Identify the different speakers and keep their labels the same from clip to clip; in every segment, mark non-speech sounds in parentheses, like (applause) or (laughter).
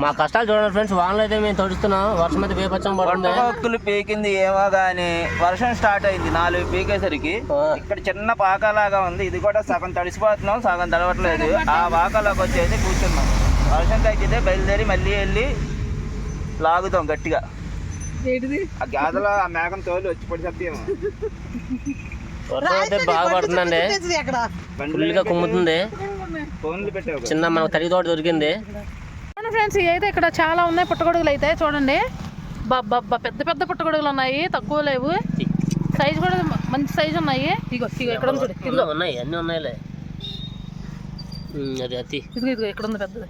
Speaker 1: మా కష్టాలు చూడండి ఫ్రెండ్స్ వానలు అయితే మేము తడుస్తున్నాం. వర్షం అయితే వేపచ్చం పడుతుంది.
Speaker 2: హక్కులు పీకింది ఏమో గాని వర్షం స్టార్ట్ అయింది. నాలుగు పీకేసరికి. ఇక్కడ చిన్న పాకలాగా ఉంది. ఇది కూడా సగం తడిసిపోతున్నాం సగం తడవట్లేదు. ఆ పాకలోకి వచ్చేసి కూర్చున్నాం. వర్షం తగ్గితే బయలుదేరి మళ్ళీ వెళ్ళి లాగుతాం గట్టిగా. ఆ గాథలో ఆ మేఘం తోలు వచ్చి పడి తప్పేమో
Speaker 1: వర్షం అయితే బాగా పడుతుందండి. ఫుల్గా కుమ్ముతుంది. చిన్న మనకు తడి తోట దొరికింది.
Speaker 3: ఫ్రెండ్స్ ఇవి అయితే ఇక్కడ చాలా ఉన్నాయి పుట్టగొడుగులు అయితే చూడండి. బాబ్బా పెద్ద పెద్ద పుట్టగొడుగులు ఉన్నాయి తక్కువ లేవు. సైజు కూడా మంచి సైజు ఉన్నాయి. ఇగో ఇగో ఇక్కడ ఉంది చూడు
Speaker 1: ఉన్నాయి అన్నీ ఉన్నాయిలే. అది అతి
Speaker 3: ఇదిగో ఇదిగో ఇక్కడ ఉంది పెద్దది.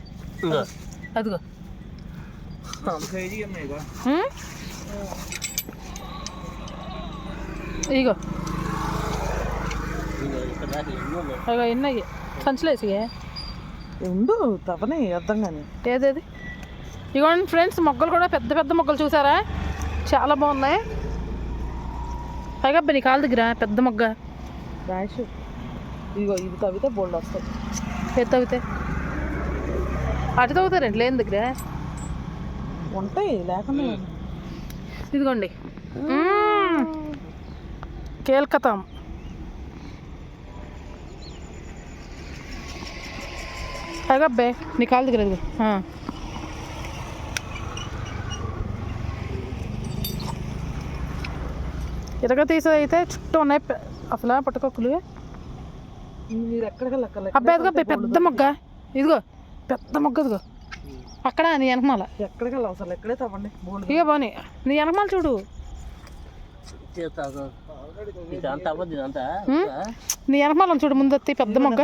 Speaker 3: అదిగో.
Speaker 2: ఇగో.
Speaker 3: ఇగో ఎన్నయ్యి సంచులేసి
Speaker 4: ఉండు తప్పని అర్థం కానీ.
Speaker 3: ఏదేది? ఇగోండి ఫ్రెండ్స్ మొగ్గలు కూడా పెద్ద పెద్ద మొగ్గలు చూసారా? చాలా బాగున్నాయి. పైగా నీ కాలు దగ్గర పెద్ద మొగ్గ.
Speaker 4: ర్యాష్ ఇగో ఇవి తవ్వితే బోల్డ్ వస్తాయి.
Speaker 3: ఏది తవ్వితే? అటు తవ్వుతారండి లేని దగ్గర?
Speaker 4: ఉంటాయి లేకుండా
Speaker 3: ఇదిగోండి. కేల్కతాం. అబ్బాయి నీ కాలు దగ్గర. ఇరగ తీసి అయితే చుట్టూ ఉన్నాయి అసలు పట్టుకొక్కులు
Speaker 4: మీరు ఎక్కడికి లెక్కలే
Speaker 3: అబ్బాయి ఇదిగో పెద్ద మొగ్గ. ఇదిగో పెద్ద మొగ్గ ఇదిగో. అక్కడ నీ వెనకమాల.
Speaker 4: ఎక్కడికి అసలు ఎక్కడే తవ్వండి
Speaker 3: ఇక బాని నీ వెనకమాల చూడు. నీ వెనకమాల చూడు ముందు పెద్ద మొగ్గ.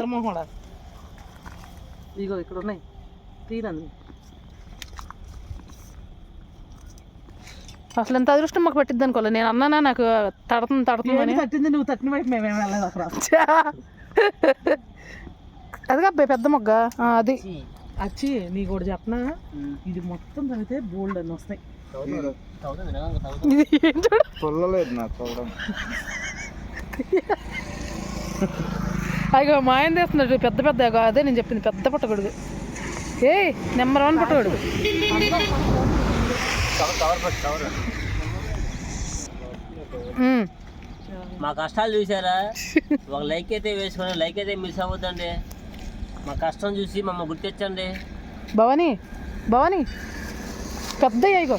Speaker 4: ఇగో ఇక్కడ ఉన్నాయి. తీరండి
Speaker 3: అసలు ఎంత అదృష్టం మాకు పట్టిద్ది అనుకోలే. నేను అన్నానా నాకు తడుతుంది తడుతుందని
Speaker 4: తట్టింది? నువ్వు తట్టిన వైపు మేమేం వెళ్ళలేదు అక్కడ.
Speaker 3: అదిగా అబ్బాయి పెద్ద మొగ్గ. అది.
Speaker 4: వచ్చి నీకు ఒకటి చెప్పనా? ఇది మొత్తం తవ్వితే బోల్డ్ అని వస్తాయి.
Speaker 2: పొల్లలేదు నాకు (laughs)
Speaker 3: అయ్యో మా ఆయన తెస్తున్నాడు పెద్ద పెద్ద అదే నేను చెప్పింది పెద్ద పుట్టగొడుగు. ఏ నెంబర్ వన్ పుట్టగొడుగు.
Speaker 1: మా కష్టాలు చూసారా ఒక లైక్ అయితే వేసుకొని లైక్ అయితే మిస్ అవ్వద్దండి. మా కష్టం చూసి మమ్మల్ని గుర్తించండి.
Speaker 3: భవానీ భవానీ పెద్ద ఇగో.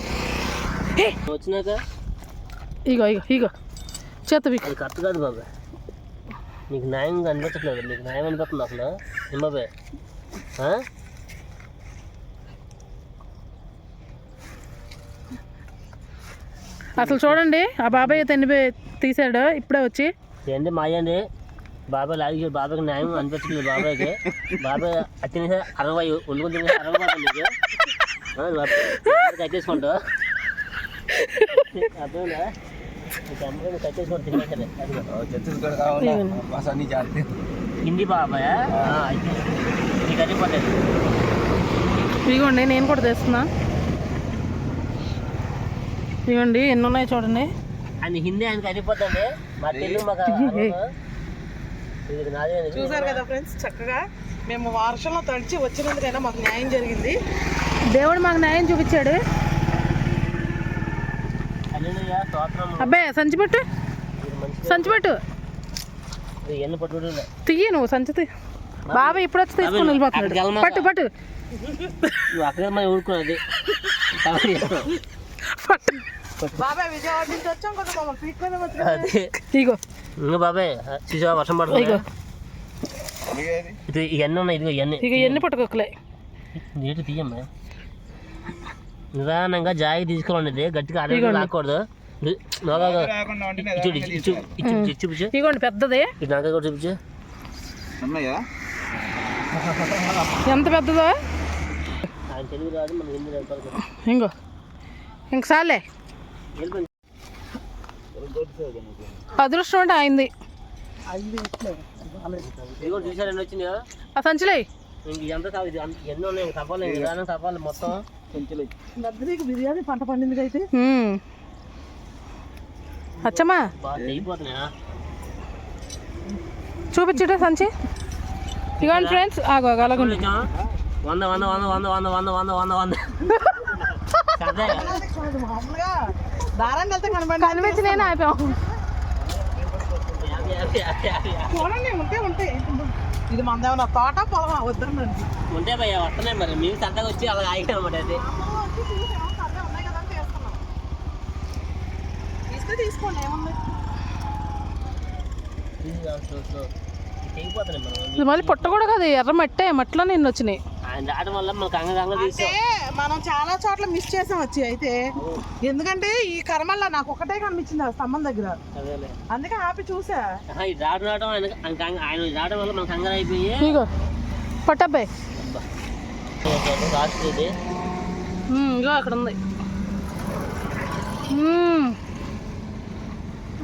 Speaker 1: వచ్చినాక?
Speaker 3: ఇగో ఇగో ఇగో.
Speaker 1: అది కరెక్ట్ కాదు బాబాయ్. నీకు న్యాయం అనిపించట్లేదు నీకు న్యాయం అనిపిస్తుంది అసలు. ఆ?
Speaker 3: అసలు చూడండి ఆ బాబాయ్ అయితే ఎన్ని బే- తీసాడు ఇప్పుడే వచ్చి.
Speaker 1: ఏంటి మాయండి బాబాయ్ లాగి బాబాయ్కి న్యాయం అనిపించట్లేదు బాబాయ్కి. బాబాయ్ అతిని అరవై ఒళ్ళు అరవై బాబాయ్. (laughs) నువ్వు కట్టేసుకుంటా.
Speaker 2: ఛత్తీస్గఢ్ కావాలా బస్ అన్ని జాగ్రత్త
Speaker 1: హిందీ బాబాయ్ నీకు
Speaker 3: ఇదిగోండి నేను కూడా తెస్తున్నా. ఇదిగోండి ఎన్ని ఉన్నాయి చూడండి.
Speaker 1: ఆయన హిందీ ఆయనకి అడిగిపోతుంది మా తెలుగు మాకు.
Speaker 4: చూసారు కదా ఫ్రెండ్స్ చక్కగా మేము వర్షంలో తడిచి వచ్చినందుకైనా మాకు న్యాయం జరిగింది.
Speaker 3: దేవుడు మాకు న్యాయం చూపించాడు. అబ్బాయి సంచి పెట్టు. సంచి పెట్టు. తీయి నువ్వు సంచి తీ. బాబాయ్ ఇప్పుడు వచ్చి తీసుకుని వెళ్ళిపోతున్నాడు. పట్టు పట్టు. ఇగో.
Speaker 1: బాబాయ్ చూసావా? వర్షం పడుతుంది?
Speaker 3: ఇగో.
Speaker 1: ఇది. ఇవన్నీ ఉన్నాయి ఇదిగో ఇవన్నీ.
Speaker 3: ఇక ఎన్ని పట్టుకోకలే.
Speaker 1: నీటి తీయమ్మా? నిదానంగా జాయి తీసుకోండి గట్టిగా అడవి రాకూడదు
Speaker 3: ఇగోండి పెద్దది.
Speaker 1: చూపించు.
Speaker 3: ఎంత పెద్దదో. ఇంకో ఇంక సాలే
Speaker 1: వెళ్ళిపోయింది.
Speaker 3: అదృష్టం అంటే అయింది. సంచిలే.
Speaker 4: బిర్యానీ పంట పండింది అయితే.
Speaker 3: అచ్చమ్మా. చూపించుటే సంచి. ఇగోండి ఫ్రెండ్స్ ఆగో అలాగండి.
Speaker 1: వంద వంద వంద వంద వంద వంద వంద వంద వంద.
Speaker 3: కనిపించి నేను
Speaker 4: చూడండి ఉంటే ఉంటాయి ఇది మందేమన్నా తోట పొలమా? వద్దండి
Speaker 1: ఉంటే వస్తున్నాయి మరి. మేము సరదాగా వచ్చి అలా ఆగినామట అది.
Speaker 3: ఇది మళ్ళీ పుట్ట కూడా కాదు ఎర్ర మట్టే మట్టిలో నిన్న వచ్చినాయి.
Speaker 1: రావడం వల్ల మనకు
Speaker 4: మనం చాలా చోట్ల మిస్ చేసాం వచ్చి అయితే ఎందుకంటే ఈ కర్మల్లో నాకు ఒకటే కనిపించింది ఆ స్తంభం దగ్గర.
Speaker 1: అదేలే.
Speaker 4: అందుకే ఆపి చూసా.
Speaker 1: రావడం రావడం ఆయన రావడం వల్ల మనకు అయిపోయి.
Speaker 3: పట్టబ్బాయి
Speaker 1: ఇది.
Speaker 3: అక్కడ ఉంది.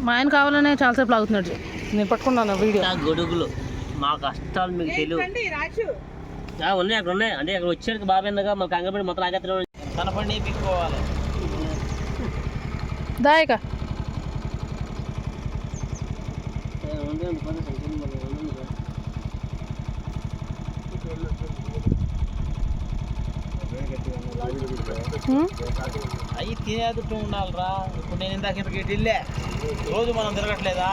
Speaker 3: మా ఆయన కావాలనే చాలాసేపు లాగుతున్నాడు నేను పట్టుకున్నాను వీడియో.
Speaker 1: గొడుగులు మా కష్టాలు మీకు తెలియదు ఆ, ఉన్నాయి అక్కడ ఉన్నాయి. అంటే అక్కడ వచ్చేసరికి బాబేందగా మా కంగపడి మొత్తం
Speaker 2: ఆగత్తున్నాడు తన
Speaker 3: దాయక. ఏ,
Speaker 2: అవి తినేటట్టు ఉండాలిరా ఇప్పుడు నేను ఇందాక ఇంతకి వెళ్ళే రోజు మనం తిరగట్లేదా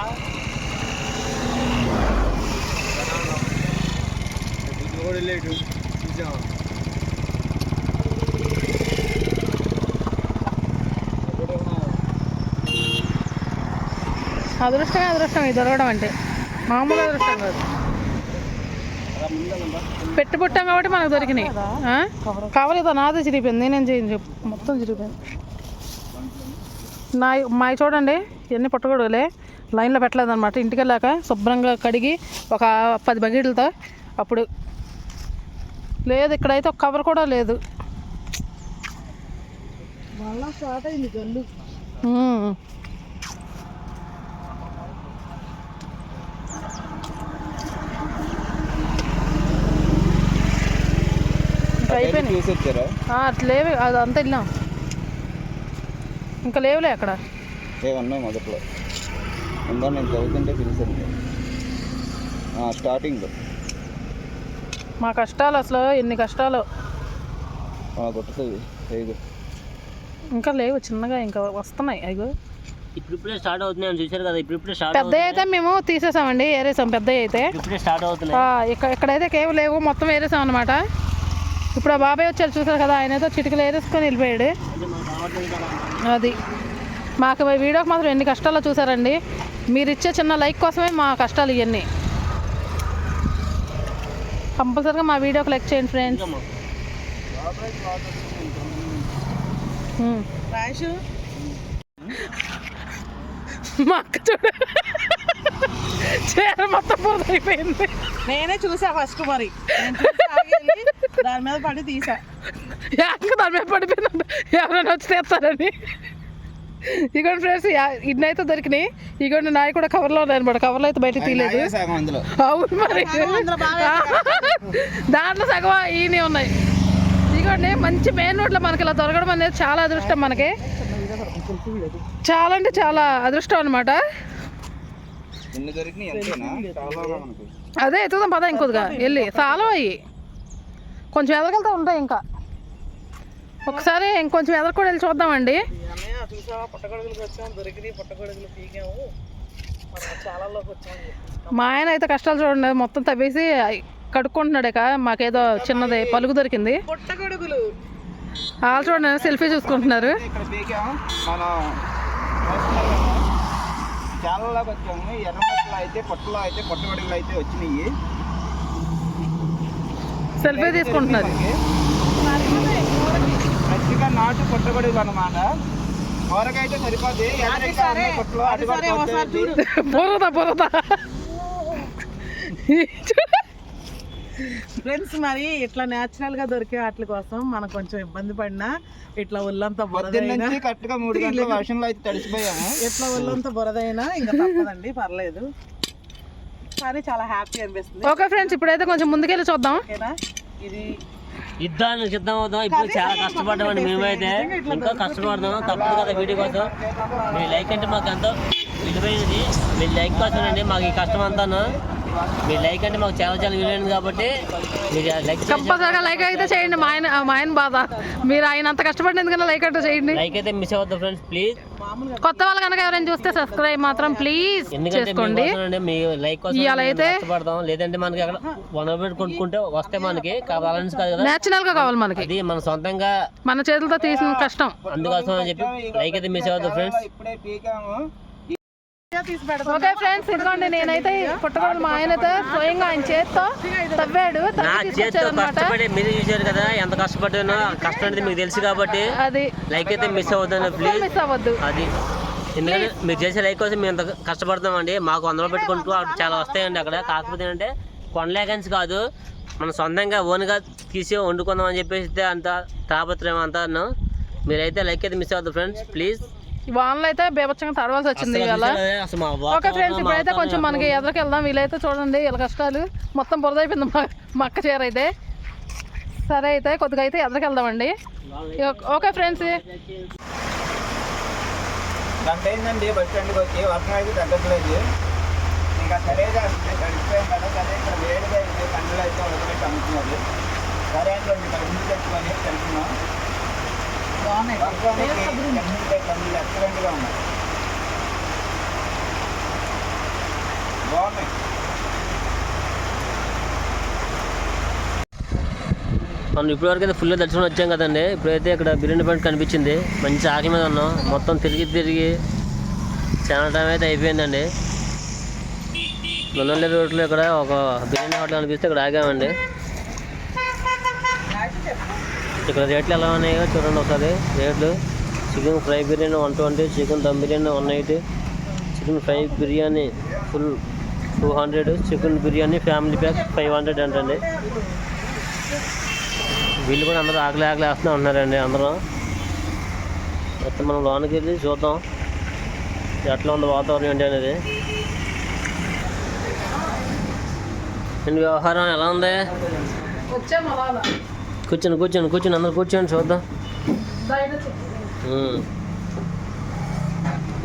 Speaker 3: అదృష్టమే అదృష్టం ఇది దొరకడం అంటే మామూలు అదృష్టం కాదు పెట్టి పుట్టాం కాబట్టి మనకు దొరికినాయి? కావలేదా? నాదే చిరిగిపోయింది. నేనేం చేయను చెప్పు. మొత్తం చిరిగిపోయింది. నా మా చూడండి. ఎన్ని పుట్టకూడదులే లైన్లో పెట్టలేదన్నమాట. ఇంటికి వెళ్ళాక శుభ్రంగా కడిగి ఒక పది బకెట్లతో అప్పుడు లేదు ఇక్కడైతే ఒక కవర్ కూడా లేదు.
Speaker 4: స్టార్ట్ అయింది
Speaker 3: అయిపోయినాయి.
Speaker 2: చూసి వచ్చారా
Speaker 3: ఆ, అట్లా లేవు అది అంతా వెళ్ళాం ఇంకా లేవులే అక్కడ.
Speaker 2: ఏమన్నా మొదట్లో. ఉందా నేను చదువుతుంటే స్టార్టింగ్.
Speaker 3: మా కష్టాలు అసలు ఎన్ని కష్టాలు.
Speaker 2: కొట్టుతుంది వేగు
Speaker 3: ఇంకా లేవు చిన్నగా ఇంకా వస్తున్నాయి అయ్యో.
Speaker 1: ఇప్పుడిప్పుడే స్టార్ట్ అవుతున్నాయి అని చూశారు కదా ఇప్పుడిప్పుడే స్టార్ట్
Speaker 3: పెద్ద అయితే మేము తీసేసామండి ఏరేసాం పెద్ద అయితే.
Speaker 1: ఇప్పుడే స్టార్ట్ అవుతున్నాయి.
Speaker 3: ఆ, ఇక్కడ ఇక్కడైతే కేవు లేవు మొత్తం ఏరేసాం అనమాట ఇప్పుడు ఆ బాబాయ్ వచ్చారు చూసారు కదా ఆయన ఏదో చిటికలు ఏరేసుకొని వెళ్ళిపోయాడు. అది. మాకు వీడియోకి మాత్రం ఎన్ని కష్టాలు చూసారండి. మీరు ఇచ్చే చిన్న లైక్ కోసమే మా కష్టాలు ఇవన్నీ. కంపల్సరీగా మా వీడియోకి లైక్ చేయండి ఫ్రెండ్స్. మా అక్క చూడ. చీర మొత్తం పోదైపోయింది
Speaker 4: నేనే చూసా ఫస్ట్ మరి నేను చూసి ఆగి వెళ్ళి దాని మీద పడి తీసా.
Speaker 3: యాక దాని మీద పడిపోయిందంట. ఎవరైనా వచ్చి తెస్తారని. ఇగోండి ఫ్రెండ్స్ ఇన్నైతే దొరికినాయి. ఇగోండి నాయి కూడా కవర్లో ఉన్నాయన్నమాట కవర్లో అయితే బయట తీయలేదు. అవును మరి. దాంట్లో సగం ఈయన ఉన్నాయి. ఇదిగోండి మంచి మెయిన్ రోడ్లో మనకి ఇలా దొరకడం అనేది చాలా అదృష్టం మనకి. చాలా అంటే చాలా అదృష్టం అనమాట
Speaker 2: ఎన్ని దొరికినాయి ఎంతేనా చాలా మనకు.
Speaker 3: అదే ఎత్తుదాం పద ఇంకొద్దిగా. వెళ్ళి చాలా అయ్యి. కొంచెం ఎదగలుగుతా ఉంటాయి ఇంకా? ఒకసారి ఇంకొంచెం ఎదరకు కూడా వెళ్ళి చూద్దామండి. మా ఆయన అయితే కష్టాలు చూడండి మొత్తం తవ్వేసి కడుక్కుంటున్నాడు ఇక. మాకేదో చిన్నది పలుగు దొరికింది. వాళ్ళు చూడండి సెల్ఫీ చూసుకుంటున్నారు.
Speaker 2: చాలాలోకి వచ్చాము. ఎర్రమట్టలు అయితే పొట్టలో అయితే పొట్టగొడుగులు అయితే వచ్చినాయి.
Speaker 3: సెల్ఫీ తీసుకుంటున్నారు
Speaker 2: మంచిగా నాటు అనమాట కూరకైతే సరిపోద్ది.
Speaker 4: ఫ్రెండ్స్ మరి ఇట్లా న్యాచురల్గా దొరికే వాటి కోసం మనం కొంచెం ఇబ్బంది పడినా ఇట్లా ఒళ్ళంతా బురదైనా
Speaker 2: మూడు గంటల వర్షంలో అయితే తడిసిపోయాము
Speaker 4: ఎట్లా ఒళ్ళంతా బురదైనా ఇంకా తప్పదండి పర్లేదు. కానీ చాలా హ్యాపీ అనిపిస్తుంది.
Speaker 3: ఓకే ఫ్రెండ్స్ ఇప్పుడైతే కొంచెం ముందుకెళ్ళి చూద్దాం.
Speaker 4: ఓకేనా? ఇది
Speaker 1: యుద్ధానికి సిద్ధం అవుతాం ఇప్పుడు చాలా కష్టపడ్డామండి మేమైతే. ఇంకా కష్టపడదాం తప్పదు కదా వీడియో కోసం. మీ లైక్ అంటే మాకు ఎంతో విలువైనది. మీ లైక్ కోసం అండి మాకు ఈ కష్టం అంతాను మీరు లైక్ అంటే మాకు చాలా చాలా విలువైంది కాబట్టి మీరు లైక్
Speaker 3: కంపల్సరిగా లైక్ అయితే చేయండి మా ఆయన మా ఆయన బాధ. మీరు ఆయన అంత కష్టపడినందుకన్నా లైక్ అయితే చేయండి.
Speaker 1: లైక్ అయితే మిస్ అవ్వద్దు ఫ్రెండ్స్ ప్లీజ్.
Speaker 3: కొత్త వాళ్ళు కనుక ఎవరైనా చూస్తే సబ్స్క్రైబ్ మాత్రం ప్లీజ్ చేసుకోండి.
Speaker 1: మీ లైక్
Speaker 3: అయితే-
Speaker 1: లేదంటే మనకి అక్కడ కొనుక్కుంటే వస్తే మనకి కావాలని కాదు. కదా
Speaker 3: నేచురల్గా కావాలి మనకి.
Speaker 1: అది మన సొంతంగా
Speaker 3: మన చేతులతో తీసిన కష్టం.
Speaker 1: అందుకోసం అని చెప్పి లైక్ అయితే మిస్ అవ్వద్దు ఫ్రెండ్స్
Speaker 2: ఇప్పుడే పీకాము.
Speaker 3: ఓకే ఫ్రెండ్స్ ఇదిగోండి నేనైతే పుట్టగొడుగులు మా ఆయన అయితే స్వయంగా ఆయన చేత్తో తవ్వాడు
Speaker 1: కష్టపడి మీరు చూశారు కదా ఎంత కష్టపడ్డానో ఆ కష్టం అనేది మీకు తెలుసు కాబట్టి
Speaker 3: అది.
Speaker 1: లైక్ అయితే మిస్ అవ్వద్దు ప్లీజ్
Speaker 3: మిస్ అవ్వద్దు.
Speaker 1: అది. ఎందుకంటే మీరు చేసే లైక్ కోసం మేము ఎంత కష్టపడతామండి మాకు వందలు పెట్టుకుంటూ అక్కడ చాలా వస్తాయండి అక్కడ. కాకపోతే ఏంటంటే కొనలేకన్స్ కాదు మన సొంతంగా ఓన్గా తీసి వండుకుందాం అని చెప్పేసి అంత తాపత్రయం అంతా మీరైతే లైక్ అయితే మిస్ అవ్వద్దు ఫ్రెండ్స్ ప్లీజ్
Speaker 3: వానలో అయితే బేబచ్చంగా తడవాల్సి వచ్చింది ఇవాళ. ఓకే ఫ్రెండ్స్ ఇప్పుడైతే కొంచెం మనకి ఎదురుకి వెళ్దాం వీలైతే చూడండి ఇలా కష్టాలు. మొత్తం బురద అయిపోయింది మా మా అక్క చీర అయితే. సరే అయితే కొద్దిగా అయితే ఎదురుకి వెళ్దామండి. ఓకే ఫ్రెండ్స్
Speaker 2: గంట అయిందండి బస్ స్టాండ్కి వచ్చి వర్షం అయితే తగ్గట్లేదు. ఇంకా తడిచిపోయాం కదా సరే ఇక్కడ వేడిగా అయితే కండలు అయితే ఉడకబెట్టి అమ్ముతున్నారు సరే కందులు తెచ్చుకొని తింటున్నాం ఎక్సలెంట్గా ఉన్నాయి బాగున్నాయి
Speaker 1: మనం ఇప్పటివరకు అయితే ఫుల్ దర్శనం వచ్చాం కదండి. ఇప్పుడైతే ఇక్కడ బిర్యానీ పాయింట్ కనిపించింది. మంచి ఆకలి మీద ఉన్నాం. మొత్తం తిరిగి తిరిగి చాలా టైం అయితే అయిపోయిందండి. నొన్నల్లి రోడ్లో ఇక్కడ ఒక బిర్యానీ హోటల్ కనిపిస్తే ఇక్కడ ఆగామండి. ఇక్కడ రేట్లు ఎలా ఉన్నాయో చూడండి ఒకసారి. రేట్లు chicken fry biryani one twenty chicken dum biryani one eighty chicken fry biryani full two hundred chicken biryani family pack five hundred అంటండి. వీళ్ళు కూడా అందరూ ఆకలి ఆకలి వేస్తూనే ఉన్నారండి అందరూ. మొత్తం మనం లోనికి వెళ్ళి చూద్దాం. ఎట్లా ఉంది వాతావరణం ఏంటి అనేది. నేను వ్యవహారం ఎలా ఉంది?
Speaker 3: వచ్చాము అలా
Speaker 1: కూర్చొని కూర్చొని కూర్చొని అందరు కూర్చొని చూద్దాం.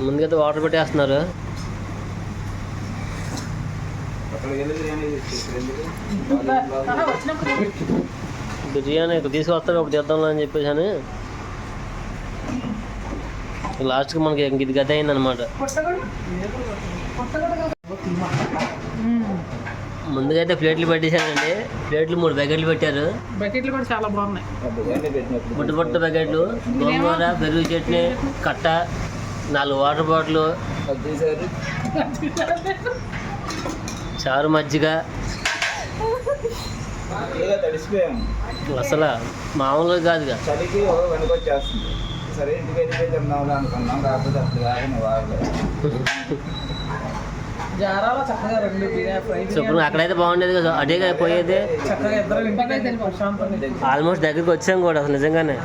Speaker 1: ముందుకైతే వాటర్ పెట్టేస్తున్నారు
Speaker 2: బిర్యానీ
Speaker 1: ఇక్కడ తీసుకొస్తారు ఒకటి తెద్దాంలే అని చెప్పేసి అని లాస్ట్కి మనకి ఇంక ఇది గత అయిందనమాట ముందుగా అయితే ప్లేట్లు పెట్టేశానండి ప్లేట్లు మూడు ప్యాకెట్లు పెట్టారు.
Speaker 3: బకెట్లు కూడా చాలా బాగున్నాయి.
Speaker 1: బుట్ట బుట్ట ప్యాకెట్లు గోంగూర పెరుగు చట్నీ కట్ట నాలుగు వాటర్ బాటిల్ చారు మజ్జిగ. అసలు మామూలుగా కాదుగా.
Speaker 2: చలికి వెనుకొచ్చేస్తుంది సరే ఇంటికి వెళ్ళిపోయి తిందాం అనుకున్నాం. కాకపోతే అప్పుడు కాదని వాడలేదు
Speaker 4: జారాలో చక్కగా రెండు బిర్యానీ ఫ్రై
Speaker 1: శుభ్రం అక్కడైతే బాగుండేది కదా అదేగా పోయేది?
Speaker 4: చక్కగా ఇద్దరు ఇంటికి ప్రశాంతంగా
Speaker 1: ఆల్మోస్ట్ దగ్గరికి వచ్చాం కూడా అసలు నిజంగానే.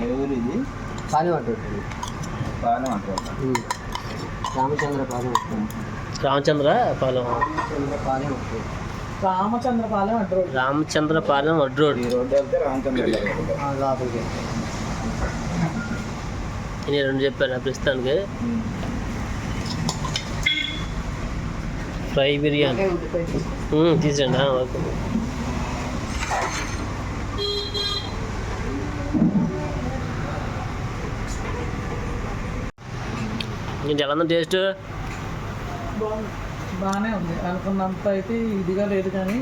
Speaker 2: ఏ ఊరు ఇది?
Speaker 1: పాలెం అంటారు.
Speaker 2: బాగానే ఉంటుంది
Speaker 1: రామచంద్ర పాలెం రామచంద్ర పాలెం.
Speaker 4: రామచంద్రపాలెం అంటారు
Speaker 1: రామచంద్ర పాలెం వడ్ రోడ్.
Speaker 2: ఈ రోడ్డు వెళ్తే రామచంద్ర
Speaker 1: లోపలికి. నేను రెండు చెప్పాను ప్రస్తుతానికి. ఫ్రై బిర్యానీ. ఆ, ఓకే. ఏంటి ఎలా ఉంది టేస్ట్?
Speaker 4: బాగుంది. బాగానే ఉంది. అనుకున్నంత అయితే ఇదిగా లేదు కానీ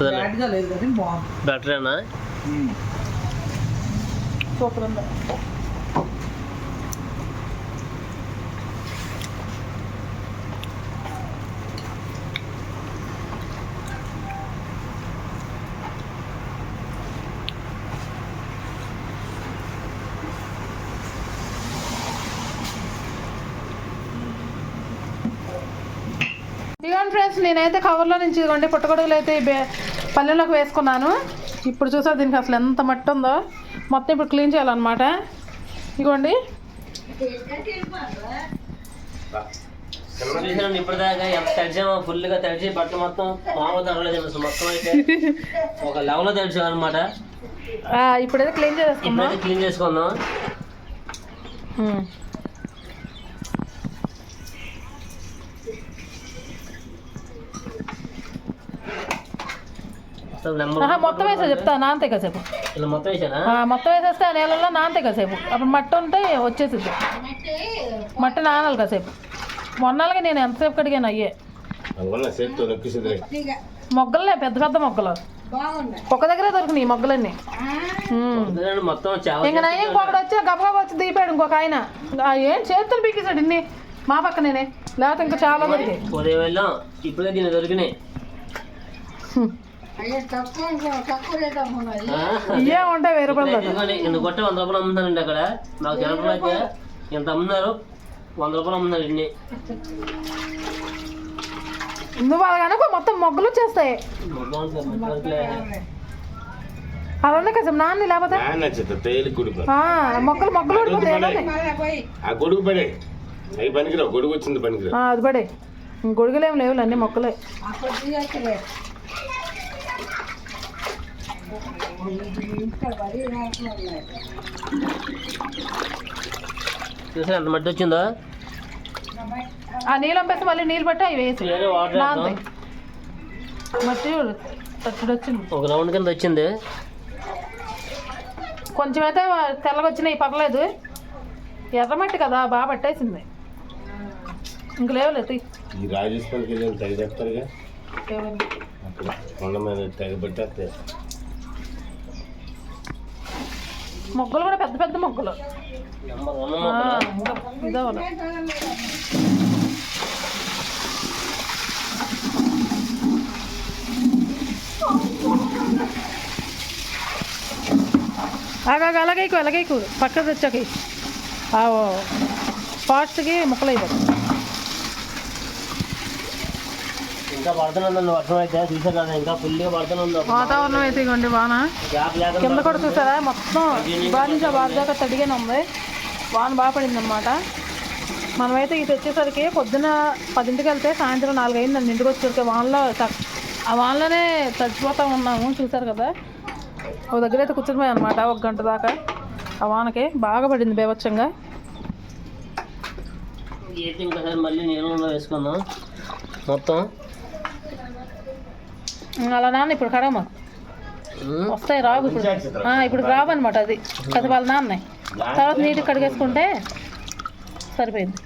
Speaker 4: బ్యాడ్గా లేదు కానీ బాగుంది.
Speaker 1: బెటరేనా
Speaker 4: సూపర్ ఉంది
Speaker 3: ఇదిగోండి ఫ్రెండ్స్ నేనైతే కవర్లో నుంచి ఇదిగోండి పుట్టగొడుగులు అయితే పల్లెంలోకి వేసుకున్నాను. ఇప్పుడు చూసా దీనికి అసలు ఎంత మట్టి ఉందో? మొత్తం ఇప్పుడు క్లీన్ చేయాలన్నమాట. ఇదిగోండి.
Speaker 1: ఎంత తడిచామో ఫుల్గా తడిచి మొత్తం మామూలు మొత్తం అయితే ఒక లెవెల్లో తడిచాం అనమాట
Speaker 3: ఇప్పుడైతే క్లీన్
Speaker 1: ఇప్పుడైతే క్లీన్ చేసుకుందాం.
Speaker 3: మొత్తం వేసా చెప్తా నాంతే కాసేపు.
Speaker 1: మొత్తం
Speaker 3: వేసేస్తే ఆ నీళ్ళలో నాంతే కాసేపు. అప్పుడు మట్టి ఉంటే వచ్చేసిద్ది. మట్టి నానాలి కాసేపు. మొన్నలకి నేను ఎంతసేపు కడిగాను అయ్యే? మొగ్గలే పెద్ద పెద్ద మొగ్గలు. ఒక్క దగ్గరే దొరికినాయి ఈ మొగ్గలన్నీ. ఇంక నయ్యం ఇంకొకటి వచ్చి గబగబా వచ్చి దీపాడు ఇంకొక ఆయన. ఏం చేతులు పీకేశాడు ఇన్ని? మా పక్కనేనే. లేకపోతే ఇంకా చాలా దొరికాయి
Speaker 1: ఇప్పుడే దీన్ని దొరికినాయి?
Speaker 3: ఇవే ఉంటాయి వెయ్యి రూపాయలు
Speaker 1: ఇంత కొట్టే వంద రూపాయలు అమ్ముతానండి అక్కడ. నాకు జనపలు అయితే ఇంత అమ్ముతున్నారు వంద రూపాయలు అమ్ముతున్నారు ఇన్ని.
Speaker 3: నువ్వు అలాగనుకో మొత్తం మొగ్గలు వచ్చేస్తాయి. అలా ఉన్నాయి కదా నాన్న లేకపోతే? మొక్కలు ఊడిపోతాయి ఉన్నాయి?
Speaker 5: ఆ గొడుగు పడే. అవి పనికిరావు గొడుగు వచ్చింది పనికిరావు.
Speaker 3: అది పడే. గొడుగులేం లేవు అన్ని మొక్కలే.
Speaker 1: చూసారు ఎంత మట్టి వచ్చిందో?
Speaker 3: ఆ నీళ్ళు పంపేసి మళ్ళీ నీళ్ళు పట్టి అవి వేసి. మట్టి తట్టుడు వచ్చింది.
Speaker 1: ఒక రౌండ్ కింద వచ్చింది.
Speaker 3: కొంచెం అయితే తెల్లగా వచ్చినాయి పర్లేదు. ఎర్రమట్టి కదా బాగా పట్టేసింది. ఇంక లేవులేదు
Speaker 5: ఈ రాజస్థాన్కి వెళ్ళి తెగ చెప్తారుగా. అక్కడ కొండ మీద తెగ పెట్టేస్తే.
Speaker 3: మొగ్గలు కూడా పెద్ద పెద్ద మొగ్గలు.
Speaker 1: నెంబర్
Speaker 3: అలాగే అలాగైకు అలాగైకు పక్కకు తెచ్చాకి. ఫాస్ట్కి మొక్కలు అయిపోతాయి.
Speaker 1: ఇంకా పడుతుందండి వర్షం అయితే చూసారు కదా ఇంకా ఫుల్గా పడుతుంది
Speaker 3: వాతావరణం అయితే ఇవ్వండి వాన కింద కూడా చూసారా? మొత్తం బాగా నుంచి బాగా దాకా తడిగానే ఉంది. వాన బాగా పడింది అనమాట మనమైతే ఇది వచ్చేసరికి పొద్దున పదింటికి వెళ్తే సాయంత్రం నాలుగు అయిందండి ఇంటికి వచ్చేసరికి వానలో ఆ వానలోనే తడిచిపోతా ఉన్నాము చూసారు కదా. ఒక దగ్గర అయితే కూర్చునిపోయాం అనమాట ఒక గంట దాకా. ఆ వానకి బాగా పడింది బేవచ్చంగా.
Speaker 1: మళ్ళీ నీళ్ళలో వేసుకుందాం. మొత్తం
Speaker 3: అలా నాన్న ఇప్పుడు కడగమా
Speaker 1: ఉమ్.
Speaker 3: వస్తాయి రావు ఇప్పుడు. ఆ, ఇప్పుడు రావు అనమాట అది కదా వాళ్ళ నాన్నయ్య తర్వాత నీటికి కడిగేసుకుంటే సరిపోయింది.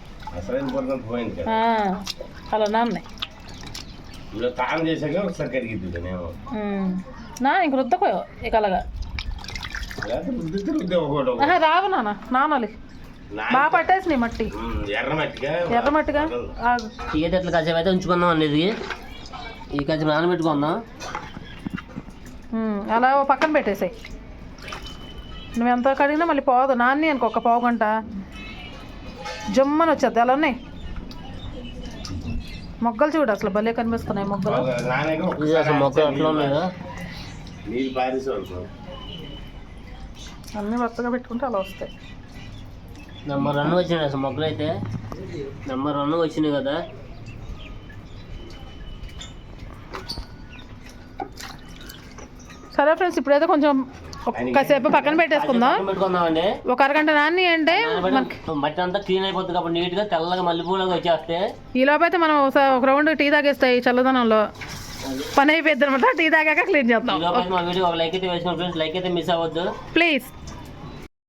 Speaker 3: అలా నాన్నయ్య
Speaker 5: ఇలా తాను చేశాక ఒకసారి కరిగిద్ది నేను
Speaker 3: ఉమ్. నా ఇంక రుద్దకో ఇక అలాగా. రావు నాన్న నానాలి బాగా పట్టేసి మట్టి.
Speaker 5: ఎర్రమట్టిగా
Speaker 1: చెట్లు కాసేపు అయితే ఉంచుకుందాం అండి ఇది కాసేపు నానబెట్టుకుందాం
Speaker 3: అలా ఓ పక్కన పెట్టేసాయి. నువ్వు ఎంత కడిగినా మళ్ళీ పోదు. నాన్ని అనుకో ఒక పావు గంట. జమ్మని వచ్చేది అలా ఉన్నాయి. మొగ్గలు చూడు అసలు భలే కనిపిస్తున్నాయి మొగ్గలు.
Speaker 1: మొక్కలు అట్లా ఉన్నాయా?
Speaker 3: అన్నీ వరుసగా పెట్టుకుంటే అలా వస్తాయి.
Speaker 1: నెంబర్ వన్ వచ్చినాయి అసలు మొక్కలు అయితే నెంబర్ వన్ వచ్చినాయి కదా.
Speaker 3: సరే ఫ్రెండ్స్ ఇప్పుడైతే కొంచెం ఒక్కసేపు పక్కన పెట్టేసుకుందాం. ఒక అరగంట నాన్ని అంటే
Speaker 1: మట్టి అంతా క్లీన్ అయిపోతుంది కాబట్టి నీట్గా తెల్లగా మల్లెపూలగా వచ్చేస్తే
Speaker 3: ఈ లోపైతే మనం ఒకసా- ఒక రౌండ్ టీ తాగేస్తాయి చల్లదనంలో పని అయిపోద్ది అనమాట టీ తాగాక క్లీన్
Speaker 1: ఒక లైక్ అయితే వేసిన ఫ్రెండ్స్. లైక్ అయితే మిస్ అవ్వద్దు.
Speaker 3: ప్లీజ్